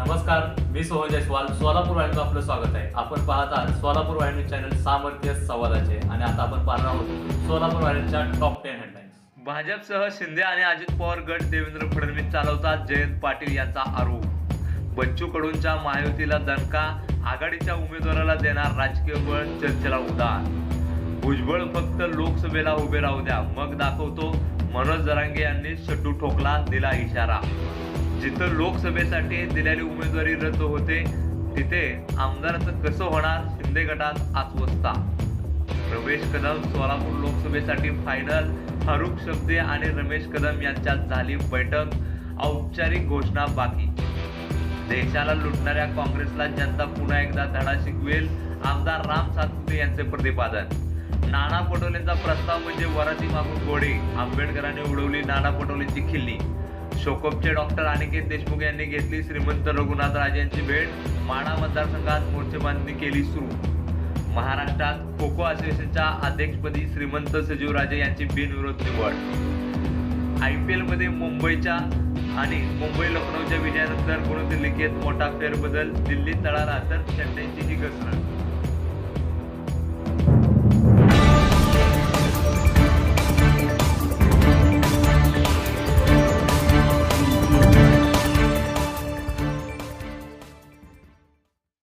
नमस्कार मी सोहन जयस्वाल. सोलापूर वाहिनीचं आपलं स्वागत आहे. आपण पाहत आहात सोलापूर वाहिनी चॅनल सामर्थ्य संवादाचे आणि आता आपण पाहणार आहोत सोलापूर वाहिनीच्या टॉप टेन हेडलाईन्स भाजपसह शिंदे आणि अजित पवार गट देवेंद्र फडणवीस चालवतात जयंत पाटील यांचा आरोप. बच्चू कडूंच्या महायुतीला दणका आघाडीच्या उमेदवाराला देणार राजकीय बळ चर्चेला उदार. भुजबळ फक्त लोकसभेला उभे राहू द्या. मग दाखवतो मनोज जरांगे यांनी शड्डू ठोकला दिला इशारा. जिथं लोकसभेसाठी दिलेली उमेदवारी रद्द होते तिथे आमदाराचं कसं होणार? शिंदे गटात अस्वस्थता. रमेश कदम सोलापूर लोकसभेसाठी फायनल फारुख शब्दे आणि रमेश कदम यांच्यात झाली बैठक. औपचारिक घोषणा बाकी. देशाला लुटणाऱ्या काँग्रेसला जनता पुन्हा एकदा धडा शिकवेल आमदार राम सातपुते यांचे प्रतिपादन. नाना पटोलेंचा प्रस्ताव म्हणजे वराती मागून गोडे. आंबेडकरांनी उडवली नाना पटोलेंची खिल्ली. शोकपचे डॉक्टर अनिकेत देशमुख यांनी घेतली. श्रीमंत रघुनाथ राजे यांची भेट. माणा मतदारसंघात मोर्चेबांधणी केली सुरू. महाराष्ट्रात खो खो असोसिएशनच्या अध्यक्षपदी श्रीमंत सजीवराजे यांची बिनविरोध निवड. आय पी एलमध्ये मुंबईच्या आणि मुंबई लखनौच्या विजयानंतर गुणदिल्लीकेत मोठा फेरबदल? दिल्ली तळाला तर चेन्नईची ही घसरण.